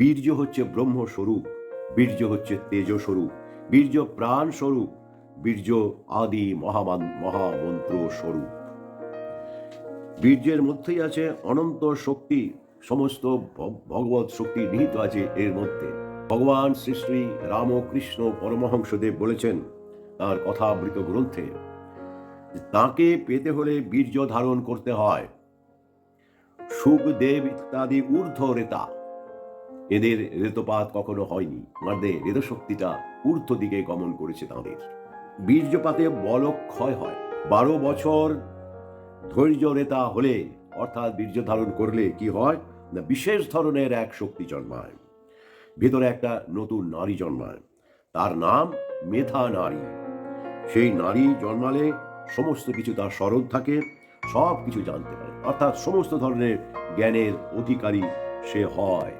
বীর্য হচ্ছে ব্রহ্মস্বরূপ, বীর্য হচ্ছে তেজস্বরূপ, বীর্য প্রাণ স্বরূপ বীর্য আদি মহামান মহামন্ত্র স্বরূপ বীর্যের মধ্যেই আছে অনন্ত শক্তি, সমস্ত ভগবত শক্তি নিহিত আছে এর মধ্যে। ভগবান শ্রী শ্রী রামকৃষ্ণ পরমহংসদেব বলেছেন তার কথাবৃত গ্রন্থে, তাকে পেতে হলে বীর্য ধারণ করতে হয়। সুখদেব ইত্যাদি ঊর্ধ্ব রেতা এদের রেতপাত কখনো হয়নি। মাদের রেতশক্তিটা ঊর্ধ্ব দিকে গমন করেছে তাঁদের। বীর্যপাতে বলক্ষয় হয়। বারো বছর ধৈর্য রেতা হলে, অর্থাৎ বীর্য ধারণ করলে কি হয়? না, বিশেষ ধরনের এক শক্তি জন্মায়। ভেতরে একটা নতুন নারী জন্মায়। তার নাম মেধা নারী। সেই নারী জন্মালে সমস্ত কিছু তার স্মরণ থাকে সব কিছু জানতে পারে। অর্থাৎ সমস্ত ধরনের জ্ঞানের অধিকারী সে হয়।